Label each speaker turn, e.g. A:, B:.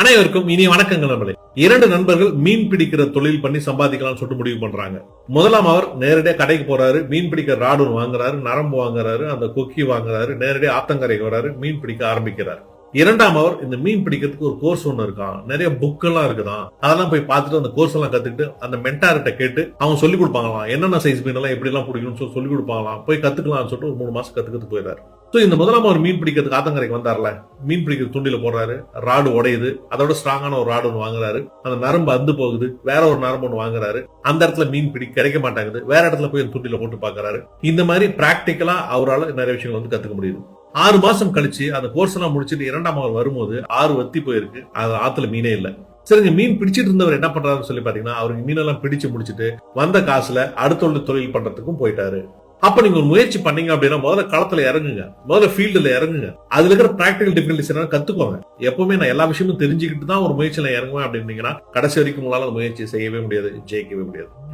A: அனைவருக்கும் இனி வணக்கங்கள் நண்பர்களே. இரண்டு நண்பர்கள் மீன் பிடிக்கிற தொழில் பண்ணி சம்பாதிக்கலாம்னு சொல்லிட்டு முடிவு பண்றாங்க. முதலாம் அவர் நேரடியா கடைக்கு போறாரு மீன் பிடிக்கிற ராடு வாங்குறாரு நரம்பு வாங்குறாரு அந்த கொக்கி வாங்குறாரு நேரடியா ஆத்தங்கரைக்கு வராரு மீன் பிடிக்க ஆரம்பிக்கிறார். இரண்டாம் அவர் இந்த மீன் பிடிக்கிறதுக்கு ஒரு கோர்ஸ் ஒன்று இருக்கான் நிறைய புக் எல்லாம் இருக்குதான் அதெல்லாம் போய் பார்த்துட்டு அந்த கோர்ஸ் எல்லாம் கத்துக்கிட்டு அந்த மென்டார்கிட்ட கேட்டு அவங்க சொல்லி கொடுப்பாங்களாம். என்னென்ன சைஸ் மீன் எல்லாம் எப்படி எல்லாம் பிடிக்கணும்னு சொல்லி சொல்லி கொடுப்பாங்களாம். போய் கத்துக்கலாம்னு சொல்லிட்டு ஒரு மூணு மாசம் கத்துக்கிட்டு போயிடாரு ஸோ இந்த முதலாம் அவர் மீன் பிடிக்கிறதுக்கு ஆத்தங்கரைக்கு வந்தார்ல? மீன் பிடிக்கிற துண்டில போடுறாரு. ராடு உடையுது. அதோட ஸ்ட்ராங்கான ஒரு ராடு ஒன்று வாங்குறாரு. அந்த நரம்பு அந்து போகுது. வேற ஒரு நரம்பு ஒன்று வாங்குறாரு. அந்த இடத்துல மீன் பிடி கிடைக்க மாட்டாங்குது. வேற இடத்துல போய் அந்த துண்டில போட்டு பாக்குறாரு. இந்த மாதிரி பிராக்டிக்கலா அவரால் நிறைய விஷயங்கள் வந்து கத்துக்க முடியுது. ஆறு மாசம் கழிச்சு அந்த கோர்ஸ் எல்லாம் முடிச்சுட்டு இரண்டாம் அவர் வரும்போது ஆறு வத்தி போயிருக்கு. அது ஆத்துல மீனே இல்லை. சரிங்க மீன் பிடிச்சிட்டு இருந்தவர் என்ன பண்றாருன்னு சொல்லி பாத்தீங்கன்னா அவருக்கு மீனெல்லாம் பிடிச்சு முடிச்சிட்டு வந்த காசுல அடுத்த உள்ள தொழில் பண்றதுக்கும் போயிட்டாரு. அப்ப நீங்க ஒரு முயற்சி பண்ணீங்க அப்படின்னா முதல்ல களத்துல இறங்குங்க. முதல்ல ஃபீல்டுல இறங்குங்க. அதுல இருக்கிற பிராக்டிகல் டிஃபிகல்டிஸ் என்ன கத்துக்கோங்க. எப்பவுமே நான் எல்லா விஷயமும் தெரிஞ்சுக்கிட்டு தான் ஒரு முயற்சியில இறங்குவேன் அப்படின்னீங்கன்னா கடைசி வரைக்கும் உங்களால முயற்சி செய்யவே முடியாது ஜெயிக்கவே முடியாது.